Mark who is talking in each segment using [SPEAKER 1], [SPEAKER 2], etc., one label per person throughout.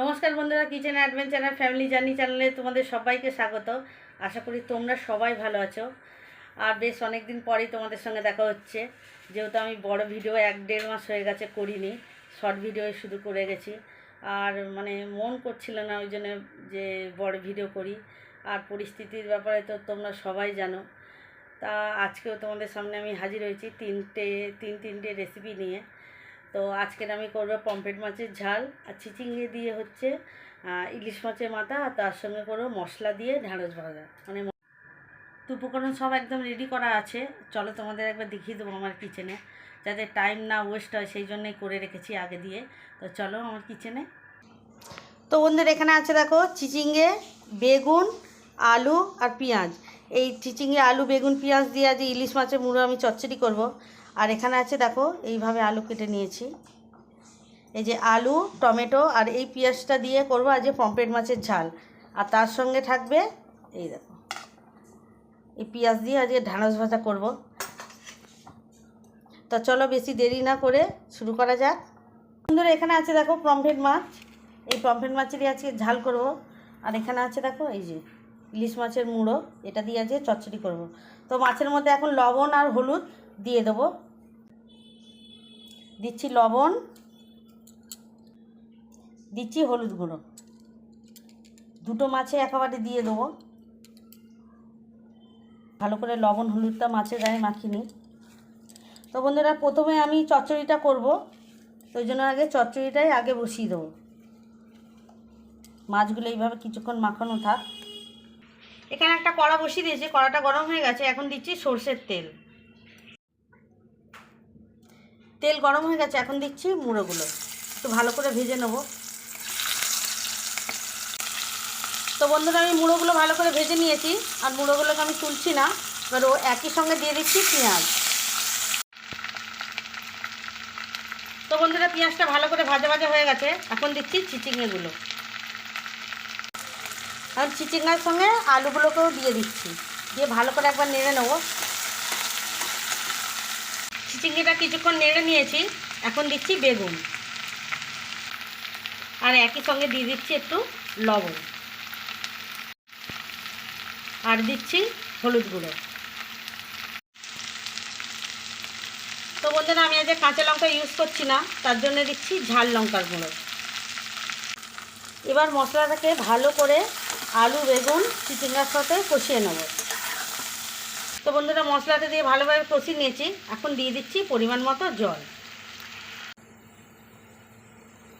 [SPEAKER 1] নমস্কার বন্ধুরা kitchen adventure family journey চ্যানেলে তোমাদের সবাইকে স্বাগত। আশা করি তোমরা সবাই ভালো আছো। আর বেশ অনেক দিন পরেই তোমাদের সঙ্গে দেখা হচ্ছে। যেহেতু আমি বড় ভিডিও এক দেড় মাস হয়ে গেছে করিনি শর্ট ভিডিও শুধু করে গেছি। আর মানে মন করছিল না ওই জন্য যে বড় ভিডিও করি। আর পরিস্থিতির ব্যাপারে তো তোমরা সবাই জানো। তা আজকেও তোমাদের সামনে আমি হাজির হয়েছি তিনটে, তিন তিনটে রেসিপি নিয়ে। তো আজকের আমি করব পমফ্রেট মাছের ঝাল আর চিচিঙ্গে দিয়ে হচ্ছে ইলিশ মাছের মাথা আর তার সঙ্গে করব মশলা দিয়ে ঢ্যাঁড়স ভাজা। মানে তো উপকরণ সব একদম রেডি করা আছে। চলো তোমাদের একবার দেখিয়ে দেবো আমার কিচেনে যাতে টাইম না ওয়েস্ট হয়, সেই জন্যই করে রেখেছি আগে দিয়ে। তো চলো আমার কিচেনে তো বন্ধুরা, এখানে আছে দেখো চিচিঙ্গে, বেগুন, আলু আর পেঁয়াজ। এই চিচিঙ্গে, আলু, বেগুন, পেঁয়াজ দিয়ে আজ ইলিশ মাছের মুড়ো আমি চচ্চড়ি করব। আর এখানে আছে, দেখো, এইভাবে আলু কেটে নিয়েছি। এই যে আলু, টমেটো আর এই পেঁয়াজটা দিয়ে করব আজ পম্পেট মাছের ঝাল। আর তার সঙ্গে থাকবে, এই দেখো, এই পেঁয়াজ দিয়ে আজকে ঢ্যাঁড়স ভাজা করব। তো চলো বেশি দেরি না করে শুরু করা যাক। বন্ধুরা এখানে আছে, দেখো, পমফ্রেট মাছ। এই পমফ্রেট মাছেরই আজকে ঝাল করব। আর এখানে আছে, দেখো, এই যে ইলিশ মাছের মুড়ো, এটা দিয়ে আজকে চচ্চড়ি করব। তো মাছের মধ্যে এখন লবণ আর হলুদ দিয়ে দেবো। দিচ্ছি লবণ, দিচ্ছি হলুদ গুঁড়ো। দুটো মাছে একেবারে দিয়ে দেবো। ভালো করে লবণ হলুদটা মাছের গায়ে মাখিয়ে নিই। তো বন্ধুরা, প্রথমে আমি চচ্চড়িটা করব। তো জন্য আগে চচ্চড়িটাই আগে বসিয়ে দেবো। মাছগুলো এইভাবে কিছুক্ষণ মাখানো থাক। এখানে একটা কড়া বসিয়ে দিয়েছি। কড়াটা গরম হয়ে গেছে। এখন দিচ্ছি সর্ষের তেল। তেল গরম হয়ে গেছে, এখন দিচ্ছি মুড়োগুলো। একটু ভালো করে ভেজে নেব। তো বন্ধুরা, আমি মুড়োগুলো ভালো করে ভেজে নিয়েছি, আর মুড়োগুলোকে আমি তুলছি না। এবার ও একই সঙ্গে দিয়ে দিচ্ছি পেঁয়াজ। তো বন্ধুরা, পেঁয়াজটা ভালো করে ভাজা ভাজা হয়ে গেছে। এখন দিচ্ছি চিচিঙেগুলো আর চিচিঙ্গার সঙ্গে আলুগুলোকেও দিয়ে দিচ্ছি। দিয়ে ভালো করে একবার নেড়ে নেব। চিচিঙ্গিটা কিছুক্ষণ নেড়ে নিয়েছি। এখন দিচ্ছি বেগুন। আর একই সঙ্গে দিয়ে দিচ্ছি একটু লবণ। আর দিচ্ছি হলুদ গুঁড়ো। তো বন্ধুরা, আমি আজ কাঁচা লঙ্কা ইউজ করছি না, তার জন্য দিচ্ছি ঝাল লঙ্কার গুঁড়ো। এবার মশলাটাকে ভালো করে আলু, বেগুন, চিচিঙ্গার সাথে কষিয়ে নেব। তো বন্ধুরা, মশলাটা দিয়ে ভালোভাবে কষিয়ে নিয়েছি। এখন দিয়ে দিচ্ছি পরিমাণ মতো জল।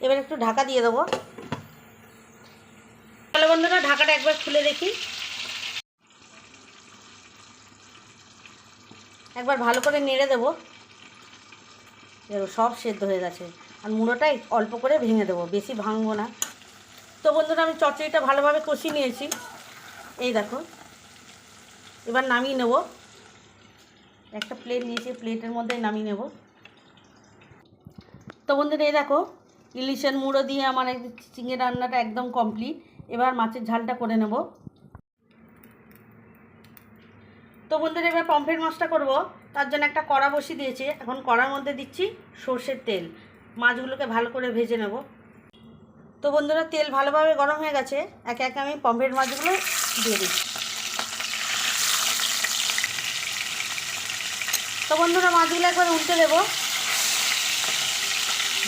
[SPEAKER 1] এবার একটু ঢাকা দিয়ে দেবো। তাহলে বন্ধুরা, ঢাকাটা একবার খুলে দেখি। একবার ভালো করে নেড়ে দেবো। সব সেদ্ধ হয়ে গেছে। আর মুড়োটাই অল্প করে ভেঙে দেবো, বেশি ভাঙবো না। তো বন্ধুরা, আমি চচ্চড়িটা ভালোভাবে কষিয়ে নিয়েছি। এই দেখো, এবার নামিয়ে নেব। একটা প্লেট নিয়েছি প্লেটের মধ্যে নামিয়ে নেব। তো বন্ধুরা, এই দেখো, ইলিশের মুড়ো দিয়ে আমার চিংড়ি রান্নাটা একদম কমপ্লিট এবার মাছের ঝালটা করে নেব। তো বন্ধুরা, এবার পমফ্রেট মাছটা করব। তার জন্য একটা কড়া বসিয়ে দিয়েছি। এখন কড়ার মধ্যে দিচ্ছি সর্ষের তেল। মাছগুলোকে ভালো করে ভেজে নেব। তো বন্ধুরা, তেল ভালোভাবে গরম হয়ে গেছে। একে একে আমি পমফ্রেট মাছগুলো দিয়ে দিচ্ছি। তো বন্ধুরা মাছগুলো একবার উল্টে দেবো।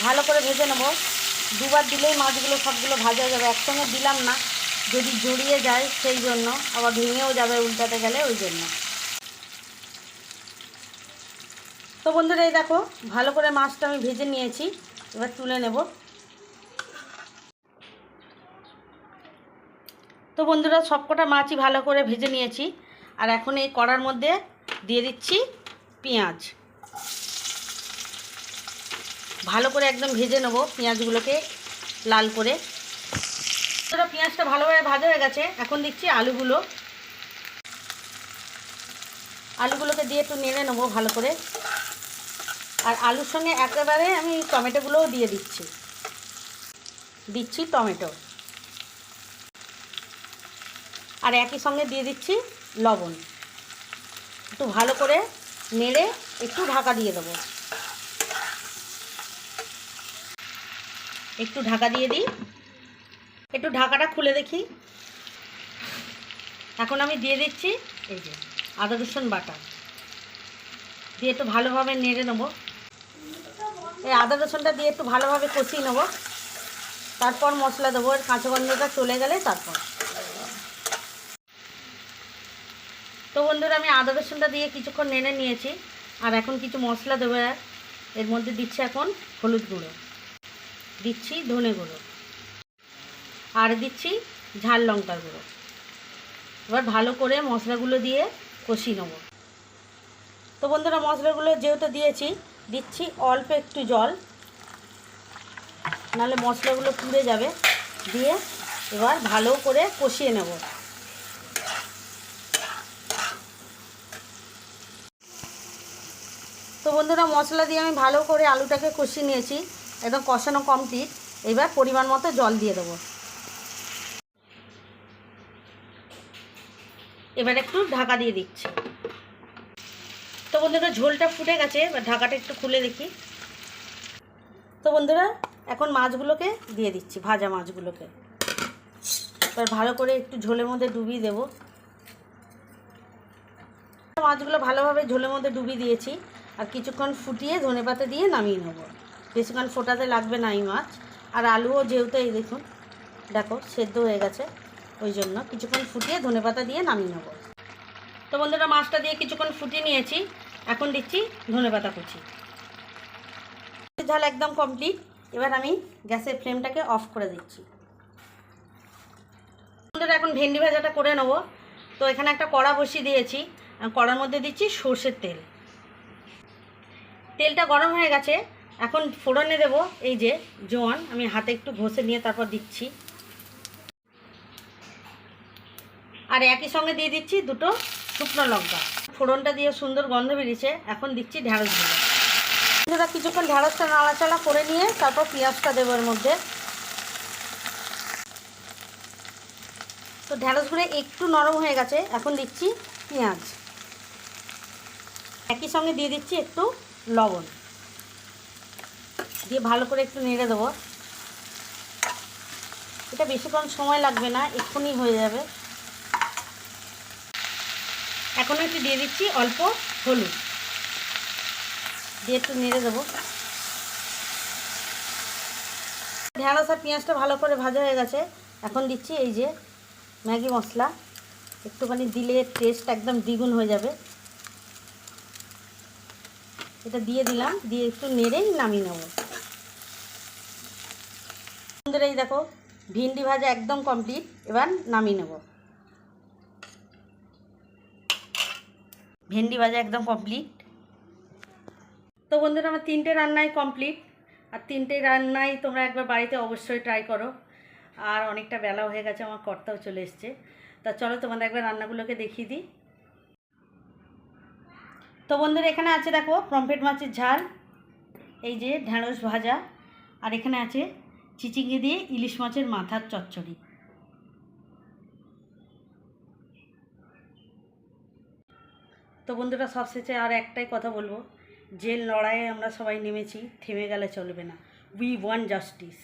[SPEAKER 1] ভালো করে ভেজে নেব। দুবার দিলেই মাছগুলো সবগুলো ভাজা যাবে। একসঙ্গে দিলাম না। যদি জড়িয়ে যায় সেই জন্য, আবার ভেঙেও যাবে উল্টাতে গেলে ওই জন্য। তো বন্ধুরা এই দেখো, ভালো করে মাছটা আমি ভেজে নিয়েছি। এবার তুলে নেব। তো বন্ধুরা সবকটা মাছই ভালো করে ভেজে নিয়েছি। আর এখন এই কড়ার মধ্যে দিয়ে দিচ্ছি পেঁয়াজ। ভালো করে একদম ভেজে নেব পেঁয়াজগুলোকে লাল করে। পেঁয়াজটা ভালোভাবে ভাজা হয়ে গেছে। এখন দিচ্ছি আলুগুলো। আলুগুলোকে দিয়ে একটু নেড়ে নেব ভালো করে। আর আলুর সঙ্গে একেবারে আমি টমেটোগুলোও দিয়ে দিচ্ছি। দিচ্ছি টমেটো। আর একই সঙ্গে দিয়ে দিচ্ছি লবণ। একটু ভালো করে নেড়ে একটু ঢাকা দিয়ে দেবো। একটু ঢাকা দিয়ে দিই। একটু ঢাকাটা খুলে দেখি। এখন আমি দিয়ে দিচ্ছি এই যে আদা রসুন বাটা। দিয়ে একটু ভালোভাবে নেড়ে নেব। এই আদা রসুনটা দিয়ে একটু ভালোভাবে কষিয়ে নেব। তারপর মশলা দেবো কাঁচা গন্ধটা চলে গেলে তারপর। তো বন্ধুরা, আমি আদা রসুনটা দিয়ে কিছুক্ষণ নেড়ে নিয়েছি। আর এখন কিছু মশলা দেবো এর। মধ্যে দিচ্ছি এখন হলুদ গুঁড়ো। দিচ্ছি ধনে গুঁড়ো। আর দিচ্ছি ঝাল লঙ্কার গুঁড়ো। এবার ভালো করে মশলাগুলো দিয়ে কষিয়ে নেব। তো বন্ধুরা, মশলাগুলো যেহেতু দিয়েছি, দিচ্ছি অল্প একটু জল। নাহলে মশলাগুলো পুড়ে যাবে। দিয়ে এবার ভালো করে কষিয়ে নেব। বন্ধুরা, মশলা দিয়ে আমি ভালো করে আলুটাকে কষিয়ে নিয়েছি। একদম কষানো কমপ্লিট এবার পরিমাণ মতো জল দিয়ে দেবো। এবার একটু ঢাকা দিয়ে দিচ্ছি। তো বন্ধুরা, ঝোলটা ফুটে গেছে। এবার ঢাকাটা একটু খুলে দেখি। তো বন্ধুরা, এখন মাছগুলোকে দিয়ে দিচ্ছি, ভাজা মাছগুলোকে। এবার ভালো করে একটু ঝোলের মধ্যে ডুবিয়ে দেবো। মাছগুলো ভালোভাবে ঝোলের মধ্যে ডুবিয়ে দিয়েছি। কিছুক্ষণ ফুটিয়ে ধনেপাতা দিয়ে নামিয়ে নেব। বেশিক্ষণ ফোটাতে লাগবে না এই মাছ। আর আলুও যেহেতু এই দেখুন, দেখো, সেদ্ধ হয়ে গেছে, ওই জন্য কিছুক্ষণ ফুটিয়ে ধনেপাতা দিয়ে নামিয়ে নেব। তো বন্ধুরা, মাছটা দিয়ে কিছুক্ষণ ফুটিয়ে নিয়েছি। এখন দিচ্ছি ধনেপাতা কুচি। ঝাল একদম কমপ্লিট এবার আমি গ্যাসের ফ্লেমটাকে অফ করে দিচ্ছি। বন্ধুরা, এখন ভেন্ডি ভাজাটা করে নেব। তো এখানে একটা কড়া বসিয়ে দিয়েছি। কড়ার মধ্যে দিচ্ছি সর্ষের তেল। তেলটা গরম হয়ে গেছে, এখন ফোড়নে দেব। এই যে, জোয়ান, আমি হাতে একটু ঘষে নিয়ে তারপর দিচ্ছি। আর একই সঙ্গে দিয়ে দিচ্ছি দুটো শুকনো লঙ্কা। ফোড়নটা দিয়ে সুন্দর গন্ধ বেরিয়েছে, এখন দিচ্ছি ঢ্যাঁড়সগুলো বন্ধুরা, কিছুক্ষণ ঢ্যাঁড়সটা নাড়াচাড়া করে নিয়ে তারপর পেঁয়াজটা দেবো এর মধ্যে। তো ঢ্যাঁড়সগুলো একটু নরম হয়ে গেছে, এখন দিচ্ছি পেঁয়াজ। একই সঙ্গে দিয়ে দিচ্ছি একটু লবণ। দিয়ে ভালো করে একটু নেড়ে দেবো। এটা বেশিক্ষণ সময় লাগবে না, এক্ষুনি হয়ে যাবে। এখন একটু দিয়ে দিচ্ছি অল্প হলুদ। দিয়ে একটু নেড়ে দেবো। ঢেঁড়স আর পেঁয়াজটা ভালো করে ভাজা হয়ে গেছে। এখন দিচ্ছি এই যে ম্যাগি মশলা। একটুখানি দিলে টেস্ট একদম দ্বিগুণ হয়ে যাবে। এটা দিয়ে দিলাম, দিয়ে একটু নেড়েই নামিয়ে নেব। বন্ধুরা, এই দেখো, ভিন্ডি ভাজা একদম কমপ্লিট এবার নামিয়ে নেব। ভেন্ডি ভাজা একদম কমপ্লিট তো বন্ধুরা, আমার তিনটে রান্নাই কমপ্লিট আর তিনটে রান্নাই তোমরা একবার বাড়িতে অবশ্যই ট্রাই করো। আর অনেকটা বেলা হয়ে গেছে, আমার কর্তাও চলে এসছে। তা চলো তোমাদের একবার রান্নাগুলোকে দেখিয়ে দিই। তো বন্ধুরা, এখানে আছে দেখো পমফ্রেট মাছের ঝাল, এই যে ঢ্যাঁড়স ভাজা, আর এখানে আছে চিচিঙ্গে দিয়ে ইলিশ মাছের মাথার চচ্চড়ি। তো বন্ধুরা সবশেষে আর একটাই কথা বলব যে লড়াইয়ে আমরা সবাই নেমেছি, থেমে গেলে চলবে না। We want justice